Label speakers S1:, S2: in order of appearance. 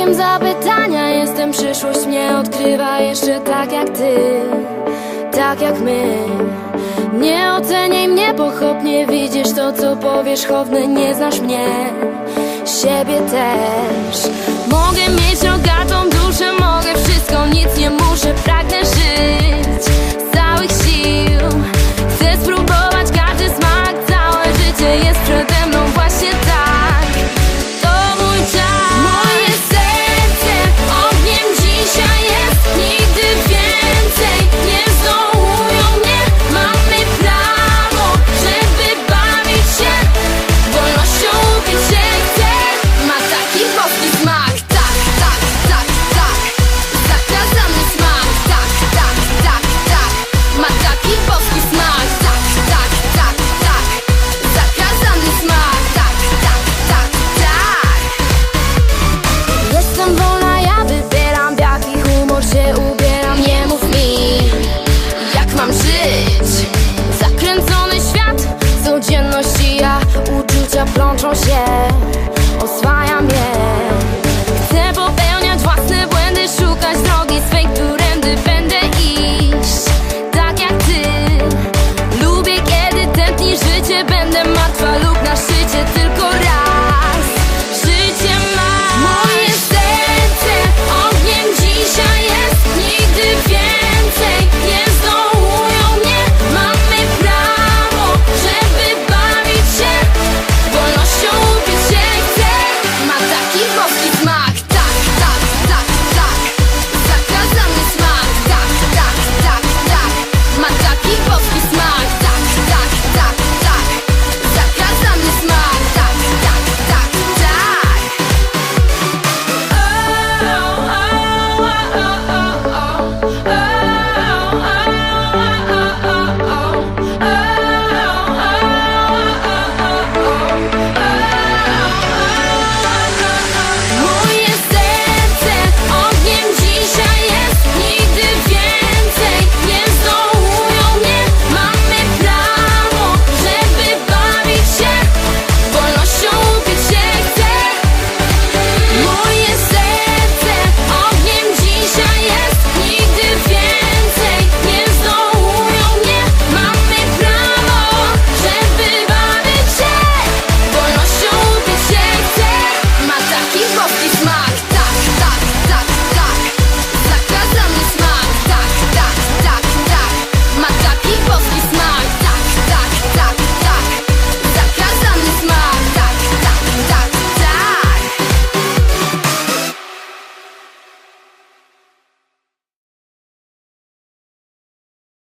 S1: znakiem zapytania jestem Przyszłość mnie odkrywa jeszcze tak jak ty Tak jak my. Nie oceniaj mnie pochopnie Widzisz to co powierzchowne Nie znasz mnie Siebie też. Mogę mieć rogatą dół mam żyć? Zakręcony świat, codzienności ja Uczucia plączą się